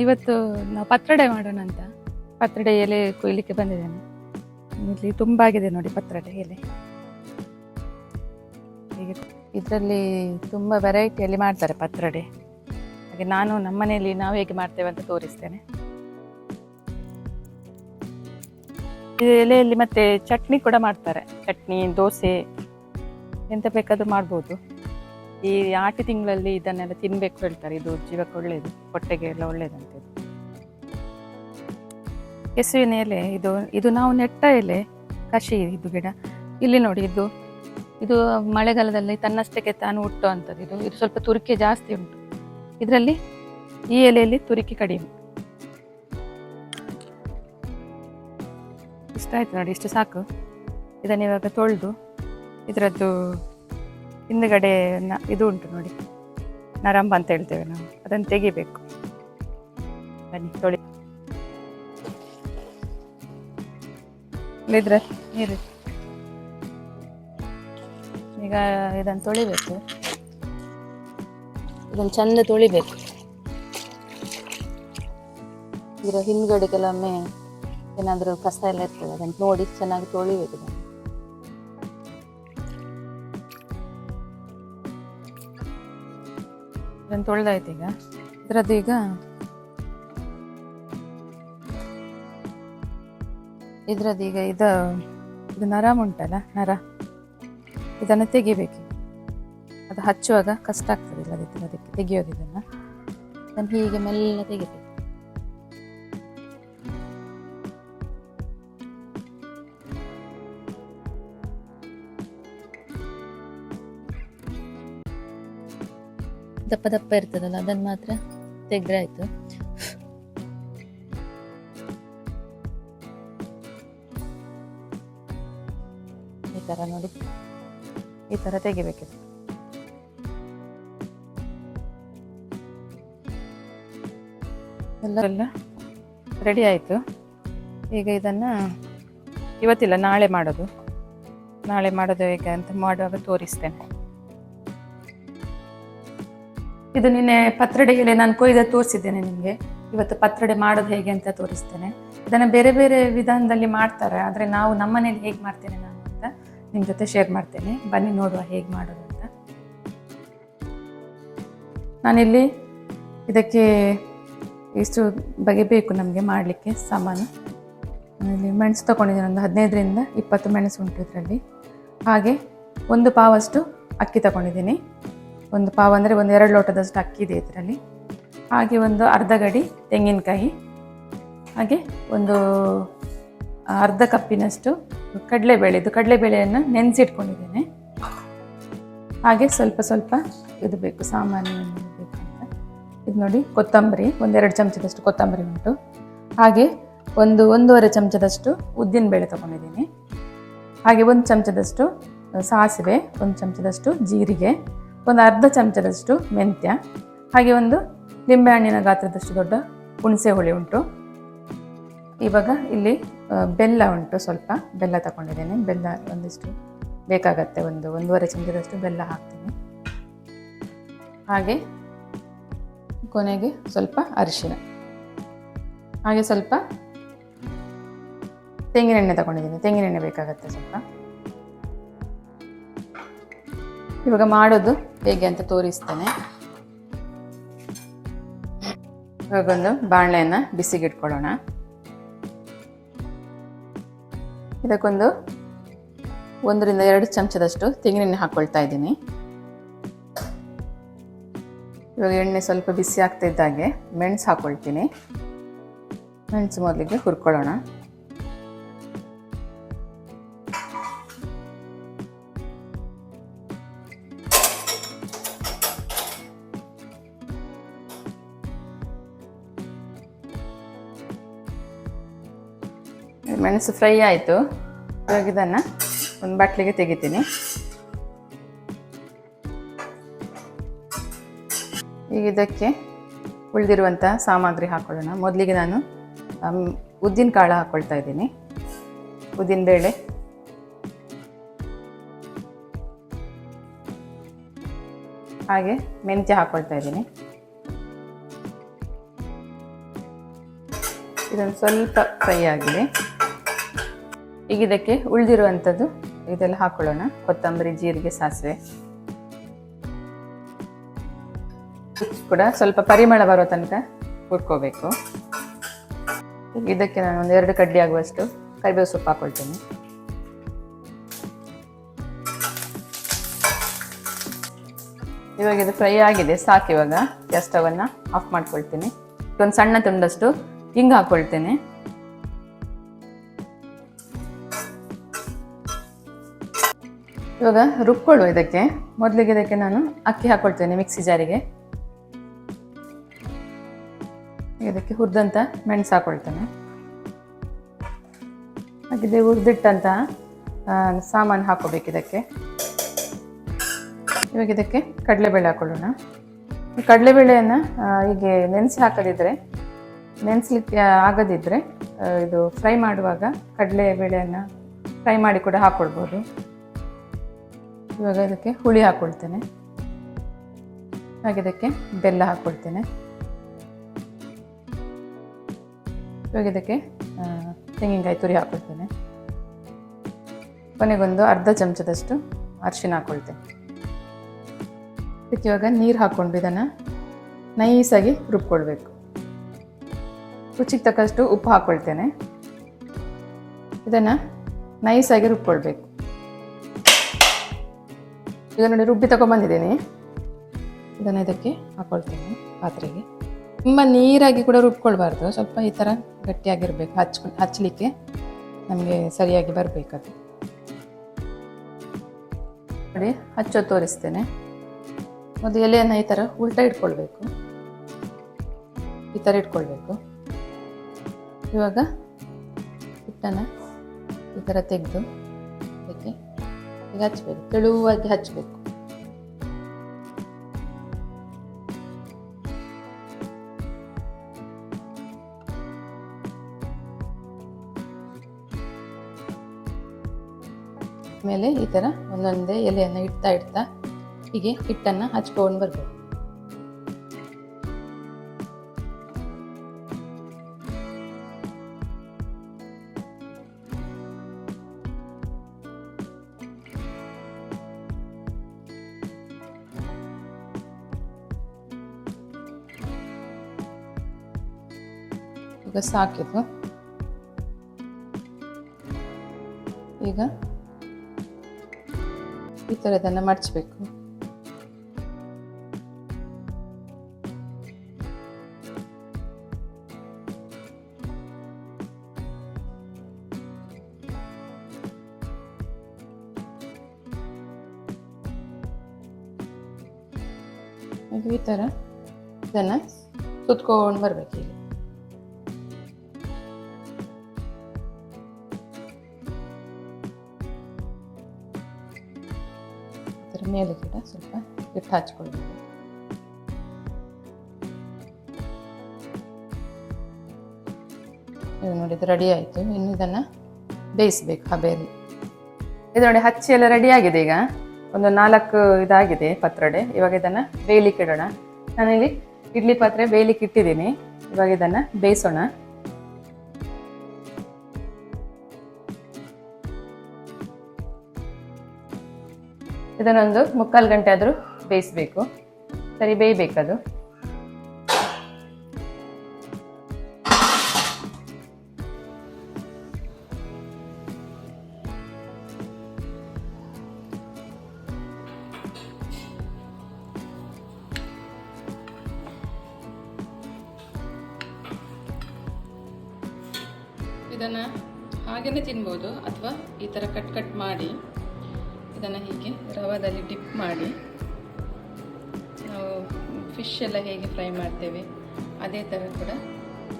ಇವತ್ತು ನಾವು ಪತ್ರಡೆ ಮಾಡೋಣ ಅಂತ. ಪತ್ರಡೆ ಎಲೆ ಕೊಯ್ಲಿಕ್ಕೆ ಬಂದಿದ್ದೇನೆ. ಇಲ್ಲಿ ತುಂಬ ಆಗಿದೆ ನೋಡಿ ಪತ್ರಡೆ ಎಲೆ. ಇದರಲ್ಲಿ ತುಂಬ ವೆರೈಟಿಯಲ್ಲಿ ಮಾಡ್ತಾರೆ ಪತ್ರಡೆ. ಹಾಗೆ ನಾನು ನಮ್ಮನೆಯಲ್ಲಿ ನಾವು ಹೇಗೆ ಮಾಡ್ತೇವೆ ಅಂತ ತೋರಿಸ್ತೇನೆ. ಈ ಎಲೆಯಲ್ಲಿ ಮತ್ತೆ ಚಟ್ನಿ ಕೂಡ ಮಾಡ್ತಾರೆ. ಚಟ್ನಿ, ದೋಸೆ, ಎಂತ ಬೇಕಾದ್ರೂ ಮಾಡ್ಬೋದು. ಈ ಆಟಿ ತಿಂಗಳಲ್ಲಿ ಇದನ್ನೆಲ್ಲ ತಿನ್ಬೇಕು ಹೇಳ್ತಾರೆ. ಇದು ಜೀವಕ್ಕೆ ಒಳ್ಳೇದು, ಹೊಟ್ಟೆಗೆ ಎಲ್ಲ ಒಳ್ಳೇದಂತೆ ಇದು. ಕೆಸುವಿನ ಎಲೆ, ಇದು ಇದು ನಾವು ನೆಟ್ಟ ಎಲೆ ಕಷಿ ಇದು ಗಿಡ. ಇಲ್ಲಿ ನೋಡಿ ಇದು ಇದು ಮಳೆಗಾಲದಲ್ಲಿ ತನ್ನಷ್ಟಕ್ಕೆ ತಾನು ಹುಟ್ಟೋ ಅಂಥದ್ದು. ಇದು ಇದು ಸ್ವಲ್ಪ ತುರಿಕೆ ಜಾಸ್ತಿ ಉಂಟು. ಇದರಲ್ಲಿ ಈ ಎಲೆಯಲ್ಲಿ ತುರಿಕೆ ಕಡಿಮೆ. ಇಷ್ಟ ಆಯ್ತು ನೋಡಿ, ಇಷ್ಟು ಸಾಕು. ಇದನ್ನು ಇವಾಗ ತೊಳೆದು, ಇದರದ್ದು ಹಿಂದುಗಡೆ ಇದು ಉಂಟು ನೋಡಿ. ನರಂಬ ಅಂತ ಹೇಳ್ತೇವೆ ನಾವು. ಅದನ್ನು ತೆಗಿಬೇಕು. ಬನ್ನಿ, ತೊಳಿ. ಇದ್ರೆ ನೀರು. ಈಗ ಇದನ್ನು ತೊಳಿಬೇಕು. ಇದನ್ನು ಚಂದ ತೊಳಿಬೇಕು. ಇದರ ಹಿಂದ್ಗಡೆ ಕೆಲವೊಮ್ಮೆ ಏನಾದರೂ ಕಸ ಎಲ್ಲ ಇರ್ತದೆ, ಅದನ್ನು ನೋಡಿ ಚೆನ್ನಾಗಿ ತೊಳಿಬೇಕು. ಇದನ್ನು ತೊಳೆದಾಯ್ತು ಈಗ ಇದರದ್ದು ಈಗ? ಇದರದ್ದು ಈಗ ಇದು ಇದು ನರ ಉಂಟಲ್ಲ, ನರ. ಇದನ್ನು ತೆಗಿಬೇಕು. ಅದು ಹಚ್ಚುವಾಗ ಕಷ್ಟ ಆಗ್ತದೆ ಇಲ್ಲದಿದ್ದರೆ ಅದಕ್ಕೆ ತೆಗೆಯೋದು ಇದನ್ನು. ಅದನ್ನು ಹೀಗೆ ಮೆಲ್ಲ ತೆಗಿಬೇಕು. ದಪ್ಪ ದಪ್ಪ ಇರ್ತದಲ್ಲ ಅದನ್ನು ಮಾತ್ರ ತೆಗ್ರಾಯ್ತು ಆಯ್ತು. ಈ ಥರ ನೋಡಿ. ಈ ಥರ ತೆಗಿಬೇಕಿತ್ತು. ಎಲ್ಲ ರೆಡಿ ಆಯಿತು. ಈಗ ಇದನ್ನು ಇವತ್ತಿಲ್ಲ, ನಾಳೆ ಮಾಡೋದು. ನಾಳೆ ಮಾಡೋದು ಹೇಗೆ ಅಂತ ಮಾಡುವಾಗ ತೋರಿಸ್ತೇನೆ. ಇದು ನಿನ್ನೆ ಪತ್ರಡೆಯಲ್ಲಿ ನಾನು ಕೊಯ್ದ ತೋರಿಸಿದ್ದೇನೆ ನಿಮಗೆ. ಇವತ್ತು ಪತ್ರಡೆ ಮಾಡೋದು ಹೇಗೆ ಅಂತ ತೋರಿಸ್ತೇನೆ. ಇದನ್ನು ಬೇರೆ ಬೇರೆ ವಿಧಾನದಲ್ಲಿ ಮಾಡ್ತಾರೆ, ಆದರೆ ನಾವು ನಮ್ಮನೇಲಿ ಹೇಗೆ ಮಾಡ್ತೇನೆ ನಾನು ಅಂತ ನಿಮ್ಮ ಜೊತೆ ಶೇರ್ ಮಾಡ್ತೇನೆ. ಬನ್ನಿ ನೋಡುವ ಹೇಗೆ ಮಾಡೋದು ಅಂತ. ನಾನಿಲ್ಲಿ ಇದಕ್ಕೆ ಇಷ್ಟು ಬಗೆ ಬೇಕು ನಮಗೆ ಮಾಡಲಿಕ್ಕೆ ಸಾಮಾನು. ಇಲ್ಲಿ ಮೆಣಸು ತೊಗೊಂಡಿದ್ದೀನಿ, ಒಂದು ಹದಿನೈದರಿಂದ ಇಪ್ಪತ್ತು ಮೆಣಸು ಉಂಟು ಇದರಲ್ಲಿ. ಹಾಗೆ ಒಂದು ಪಾವಷ್ಟು ಅಕ್ಕಿ ತಗೊಂಡಿದ್ದೀನಿ. ಒಂದು ಪಾವ್ ಅಂದರೆ ಒಂದು ಎರಡು ಲೋಟದಷ್ಟು ಅಕ್ಕಿ ಇದೆ ಇದರಲ್ಲಿ. ಹಾಗೆ ಒಂದು ಅರ್ಧ ಗಡಿ ತೆಂಗಿನಕಾಯಿ. ಹಾಗೆ ಒಂದು ಅರ್ಧ ಕಪ್ಪಿನಷ್ಟು ಕಡಲೆಬೇಳೆ. ಇದು ಕಡಲೆಬೇಳೆಯನ್ನು ನೆನೆಸಿಟ್ಕೊಂಡಿದ್ದೇನೆ. ಹಾಗೆ ಸ್ವಲ್ಪ ಸ್ವಲ್ಪ ಇದು ಬೇಕು ಸಾಮಾನ್ಯ ಬೇಕು ಇದು ನೋಡಿ, ಕೊತ್ತಂಬರಿ, ಒಂದೆರಡು ಚಮಚದಷ್ಟು ಕೊತ್ತಂಬರಿ ಉಂಟು. ಹಾಗೆ ಒಂದು, ಒಂದೂವರೆ ಚಮಚದಷ್ಟು ಉದ್ದಿನಬೇಳೆ ತೊಗೊಂಡಿದ್ದೀನಿ. ಹಾಗೆ ಒಂದು ಚಮಚದಷ್ಟು ಸಾಸಿವೆ, ಒಂದು ಚಮಚದಷ್ಟು ಜೀರಿಗೆ. ಒಂದು ಅರ್ಧ ಚಮಚದಷ್ಟು ಮೆಂತ್ಯ, ಹಾಗೆ ಒಂದು ಲಿಂಬೆಹಣ್ಣಿನ ಗಾತ್ರದಷ್ಟು ದೊಡ್ಡ ಹುಣಸೆ ಹುಳಿ ಉಂಟು. ಇವಾಗ ಇಲ್ಲಿ ಬೆಲ್ಲ ಉಂಟು ಸ್ವಲ್ಪ, ಬೆಲ್ಲ ತಗೊಂಡಿದ್ದೇನೆ. ಬೆಲ್ಲ ಒಂದಿಷ್ಟು ಬೇಕಾಗತ್ತೆ, ಒಂದು ಒಂದೂವರೆ ಚಮಚದಷ್ಟು ಬೆಲ್ಲ ಹಾಕ್ತೀನಿ. ಹಾಗೆ ಕೊನೆಗೆ ಸ್ವಲ್ಪ ಅರಿಶಿನ. ಹಾಗೆ ಸ್ವಲ್ಪ ತೆಂಗಿನೆಣ್ಣೆ ತಗೊಂಡಿದ್ದೀನಿ. ತೆಂಗಿನೆಣ್ಣೆ ಬೇಕಾಗತ್ತೆ ಸ್ವಲ್ಪ. ಇವಾಗ ಮಾಡೋದು ಹೇಗೆ ಅಂತ ತೋರಿಸ್ತೇನೆ. ಇವಾಗೊಂದು ಬಾಣಲೆಯನ್ನು ಬಿಸಿಗೆ ಬಿಸಿಗಿಟ್ಕೊಳ್ಳೋಣ. ಇದಕ್ಕೊಂದು ಒಂದರಿಂದ ಎರಡು ಚಮಚದಷ್ಟು ತೆಂಗಿನೆಣ್ಣೆ ಹಾಕ್ಕೊಳ್ತಾ ಇದ್ದೀನಿ. ಇವಾಗ ಎಣ್ಣೆ ಸ್ವಲ್ಪ ಬಿಸಿ ಆಗ್ತಾ ಇದ್ದಾಗೆ ಮೆಣಸು ಹಾಕ್ಕೊಳ್ತೀನಿ ಮೆಣಸು ಮೊದಲಿಗೆ ಹುರ್ಕೊಳ್ಳೋಣ. ಮೆಣಸು ಫ್ರೈ ಆಯಿತು. ಇವಾಗ ಇದನ್ನು ಒಂದು ಬಾಟ್ಲಿಗೆ ತೆಗಿತೀನಿ. ಈಗ ಇದಕ್ಕೆ ಉಳಿದಿರುವಂಥ ಸಾಮಗ್ರಿ ಹಾಕೊಳ್ಳೋಣ. ಮೊದಲಿಗೆ ನಾನು ಉದ್ದಿನ ಕಾಳು ಹಾಕ್ಕೊಳ್ತಾ ಇದ್ದೀನಿ. ಉದ್ದಿನಬೇಳೆ ಹಾಗೆ ಮೆಂತ್ಯ ಹಾಕ್ಕೊಳ್ತಾ ಇದ್ದೀನಿ. ಇದೊಂದು ಸ್ವಲ್ಪ ಫ್ರೈ ಆಗಿದೆ. ಈಗ ಇದಕ್ಕೆ ಉಳಿದಿರುವಂಥದ್ದು ಇದೆಲ್ಲ ಹಾಕೊಳ್ಳೋಣ. ಕೊತ್ತಂಬರಿ, ಜೀರಿಗೆ, ಸಾಸಿವೆ. ಕೂಡ ಸ್ವಲ್ಪ ಪರಿಮಳ ಬರೋ ತನಕ ಹುರ್ಕೋಬೇಕು. ಇದಕ್ಕೆ ನಾನು ಒಂದು ಎರಡು ಕಡ್ಡಿ ಆಗುವಷ್ಟು ಕರಿಬೇವು ಸೊಪ್ಪು ಹಾಕೊಳ್ತೇನೆ. ಇವಾಗ ಇದು ಫ್ರೈ ಆಗಿದೆ, ಸಾಕು ಇವಾಗ. ಗ್ಯಾಸ್ ಸ್ಟವನ್ನು ಆಫ್ ಮಾಡ್ಕೊಳ್ತೀನಿ. ಒಂದು ಸಣ್ಣ ತುಂಡಷ್ಟು ಹಿಂಗೆ ಹಾಕೊಳ್ತೇನೆ. ಇವಾಗ ರುಬ್ಕೊಳ್ಳುವ ಇದಕ್ಕೆ. ಮೊದಲಿಗೆ ಇದಕ್ಕೆ ನಾನು ಅಕ್ಕಿ ಹಾಕೊಳ್ತೇನೆ ಮಿಕ್ಸಿ ಜಾರಿಗೆ. ಇದಕ್ಕೆ ಹುರಿದಂಥ ಮೆಣಸು ಹಾಕೊಳ್ತೇನೆ. ಹಾಗೆ ಹುರಿದಿಟ್ಟಂಥ ಸಾಮಾನು ಹಾಕೋಬೇಕು ಇದಕ್ಕೆ. ಇವಾಗ ಇದಕ್ಕೆ ಕಡಲೆಬೇಳೆ ಹಾಕೊಳ್ಳೋಣ. ಈ ಕಡಲೆಬೇಳೆಯನ್ನು ಹೀಗೆ ನೆನೆಸಿ ಹಾಕದಿದ್ದರೆ ನೆನೆಸ್ಲಿಕ್ಕೆ ಆಗದಿದ್ದರೆ ಇದು ಫ್ರೈ ಮಾಡುವಾಗ ಕಡಲೆಬೇಳೆಯನ್ನು ಫ್ರೈ ಮಾಡಿ ಕೂಡ ಹಾಕ್ಕೊಳ್ಬೋದು ಇವಾಗ ಇದಕ್ಕೆ ಹುಳಿ ಹಾಕ್ಕೊಳ್ತೇನೆ. ಹಾಗೆ ಇದಕ್ಕೆ ಬೆಲ್ಲ ಹಾಕ್ಕೊಳ್ತೇನೆ. ಇವಾಗ ಇದಕ್ಕೆ ತೆಂಗಿನಕಾಯಿ ತುರಿ ಹಾಕ್ಕೊಳ್ತೇನೆ. ಕೊನೆಗೊಂದು ಅರ್ಧ ಚಮಚದಷ್ಟು ಅರಿಶಿನ ಹಾಕ್ಕೊಳ್ತೇನೆ. ಇದಕ್ಕೆ ಇವಾಗ ನೀರು ಹಾಕ್ಕೊಂಡು ಇದನ್ನು ನೈಸಾಗಿ ರುಬ್ಕೊಳ್ಬೇಕು. ರುಚಿಗೆ ತಕ್ಕಷ್ಟು ಉಪ್ಪು ಹಾಕ್ಕೊಳ್ತೇನೆ. ಇದನ್ನು ನೈಸಾಗಿ ರುಬ್ಕೊಳ್ಬೇಕು. ಈಗ ನೋಡಿ ರುಬ್ಬಿ ತಗೊಂಬಂದಿದ್ದೀನಿ. ಇದನ್ನು ಇದಕ್ಕೆ ಹಾಕೊಳ್ತೇನೆ ಪಾತ್ರೆಗೆ. ತುಂಬ ನೀರಾಗಿ ಕೂಡ ರುಬ್ಕೊಳ್ಬಾರ್ದು. ಸ್ವಲ್ಪ ಈ ಥರ ಗಟ್ಟಿಯಾಗಿರಬೇಕು ಹಚ್ ಹಚ್ಚಲಿಕ್ಕೆ ನಮಗೆ ಸರಿಯಾಗಿ ಬರಬೇಕದು ನೋಡಿ, ಹಚ್ಚೋ ತೋರಿಸ್ತೇನೆ. ಒಂದು ಎಲೆಯನ್ನು ಈ ಥರ ಉಲ್ಟಾ ಇಟ್ಕೊಳ್ಬೇಕು. ಈ ಥರ ಇಟ್ಕೊಳ್ಬೇಕು. ಇವಾಗ ಹಿಟ್ಟನ್ನು ಈ ಥರ ತೆಗೆದು ಈಗ ಹಚ್ಚಬೇಕು ತೆಳುವಾಗಿ ಹಚ್ಚಬೇಕು ಮೇಲೆ ಈ ಥರ ಒಂದೊಂದೇ ಎಲೆಯನ್ನು ಇಡ್ತಾ ಇಡ್ತಾ ಹೀಗೆ ಹಿಟ್ಟನ್ನು ಹಚ್ಕೊಂಡು ಬರಬೇಕು. ಈಗ ಈಗ ಈ ಥರದನ್ನು ಮಡಚಬೇಕು. ಈ ಥರ ಇದನ್ನು ಸುತ್ಕೊಂಡು ಬರ್ಬೇಕು ಈಗ. ಮೇಲೆ ಕೂಡ ಸ್ವಲ್ಪ ಹಿಟ್ಟು ಹಚ್ಕೊಳ್ಬೇಕು ಇದು ನೋಡಿ ಇದು ರೆಡಿ ಆಯಿತು. ಇನ್ನು ಇದನ್ನು ಬೇಯಿಸ್ಬೇಕು ಹಬೆಯಲ್ಲಿ ಇದು ನೋಡಿ ಹಚ್ಚಿ ಎಲ್ಲ ರೆಡಿ ಆಗಿದೆ ಈಗ. ಒಂದು ನಾಲ್ಕು ಇದಾಗಿದೆ ಪತ್ರೊಡೆ. ಇವಾಗ ಇದನ್ನು ಬೇಯಲಿಕ್ಕೆ ಇಡೋಣ. ನಾನಿಲ್ಲಿ ಇಡ್ಲಿ ಪಾತ್ರೆ ಬೇಯಲಿಕ್ಕೆ ಇಟ್ಟಿದ್ದೀನಿ. ಇವಾಗ ಇದನ್ನು ಬೇಯಿಸೋಣ. ಇದನ್ನೊಂದು ಮುಕ್ಕಾಲು ಗಂಟೆ ಆದರೂ ಬೇಯಿಸಬೇಕು. ಸರಿ ಬೇಯಬೇಕದು ಇದನ್ನು ಹಾಗೆಯೇ ತಿನ್ಬೋದು ಅಥವಾ ಈ ಥರ ಕಟ್ ಕಟ್ ಮಾಡಿ ಇದನ್ನು ಹೀಗೆ ರವಾದಲ್ಲಿ ಡಿಪ್ ಮಾಡಿ. ನಾವು ಫಿಶ್ ಎಲ್ಲ ಹೇಗೆ ಫ್ರೈ ಮಾಡ್ತೇವೆ, ಅದೇ ಥರ ಕೂಡ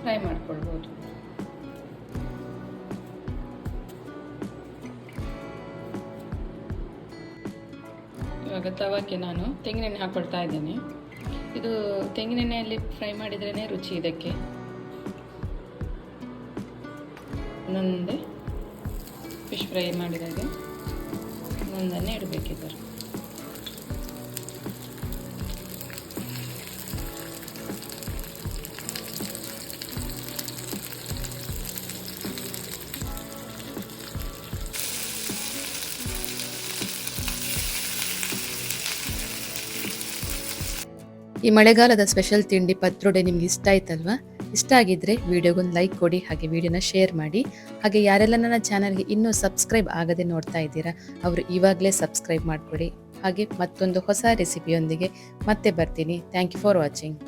ಫ್ರೈ ಮಾಡ್ಕೊಳ್ಬೋದು. ಇವಾಗ ತವಕ್ಕೆ ನಾನು ತೆಂಗಿನೆಣ್ಣೆ ಹಾಕ್ಕೊಳ್ತಾ ಇದ್ದೇನೆ. ಇದು ತೆಂಗಿನೆಣ್ಣೆಯಲ್ಲಿ ಫ್ರೈ ಮಾಡಿದ್ರೇ ರುಚಿ ಇದಕ್ಕೆ. ನಂದೆ ಫಿಶ್ ಫ್ರೈ ಮಾಡಿದಾಗ ಒಂದನ್ನೇ ಇಡಬೇಕಿದ್ದಾರೆ. ಈ ಮಳೆಗಾಲದ ಸ್ಪೆಷಲ್ ತಿಂಡಿ ಪತ್ರೊಡೆ ನಿಮ್ಗೆ ಇಷ್ಟ ಆಯ್ತಲ್ವಾ? ಇಷ್ಟ ಆಗಿದ್ರೆ ವಿಡಿಯೋಗೊಂದು ಲೈಕ್ ಕೊಡಿ, ಹಾಗೆ ವಿಡಿಯೋನ ಶೇರ್ ಮಾಡಿ. ಹಾಗೆ ಯಾರೆಲ್ಲ ನನ್ನ ಚಾನಲ್ಗೆ ಇನ್ನೂ ಸಬ್ಸ್ಕ್ರೈಬ್ ಆಗದೆ ನೋಡ್ತಾ ಇದ್ದೀರಾ, ಅವರು ಇವಾಗಲೇ ಸಬ್ಸ್ಕ್ರೈಬ್ ಮಾಡಿಕೊಡಿ. ಹಾಗೆ ಮತ್ತೊಂದು ಹೊಸ ರೆಸಿಪಿಯೊಂದಿಗೆ ಮತ್ತೆ ಬರ್ತೀನಿ. Thank you for watching